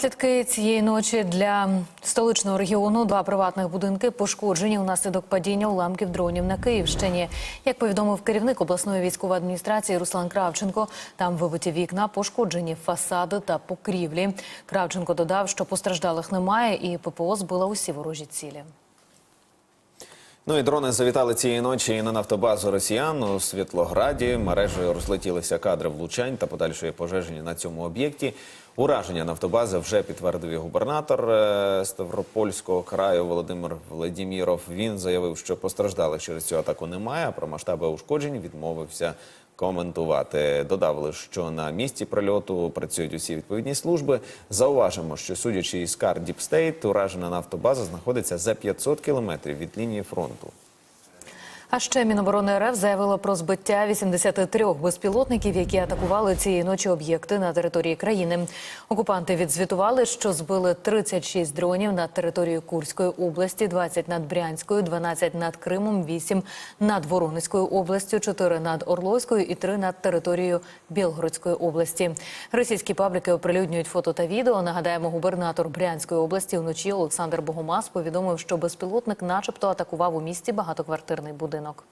Слідки цієї ночі для столичного регіону два приватних будинки пошкоджені внаслідок падіння уламків дронів на Київщині. Як повідомив керівник обласної військової адміністрації Руслан Кравченко, там вибиті вікна, пошкоджені фасади та покрівлі. Кравченко додав, що постраждалих немає, і ППО збила усі ворожі цілі. Ну і дрони завітали цієї ночі на нафтобазу росіян у Світлограді. Мережею розлетілися кадри влучань та подальшої пожежі на цьому об'єкті. Ураження нафтобази вже підтвердив і губернатор е, Ставропольського краю Володимир Владіміров. Він заявив, що постраждалих через цю атаку немає. а Про масштаби ушкоджень відмовився коментувати. Додав, що на місці прильоту працюють усі відповідні служби. Зауважимо, що судячи із кар Діпстейт, уражена нафтобаза знаходиться за 500 кілометрів від лінії фронту. А ще Міноборони РФ заявило про збиття 83 безпілотників, які атакували цієї ночі об'єкти на території країни. Окупанти відзвітували, що збили 36 дронів над територією Курської області, 20 над Брянською, 12 над Кримом, 8 над Воронезькою областю, 4 над Орловською і 3 над територією Білгородської області. Російські пабліки оприлюднюють фото та відео. Нагадаємо, губернатор Брянської області вночі Олександр Богомаз повідомив, що безпілотник, начебто, атакував у місті багатоквартирний будинок.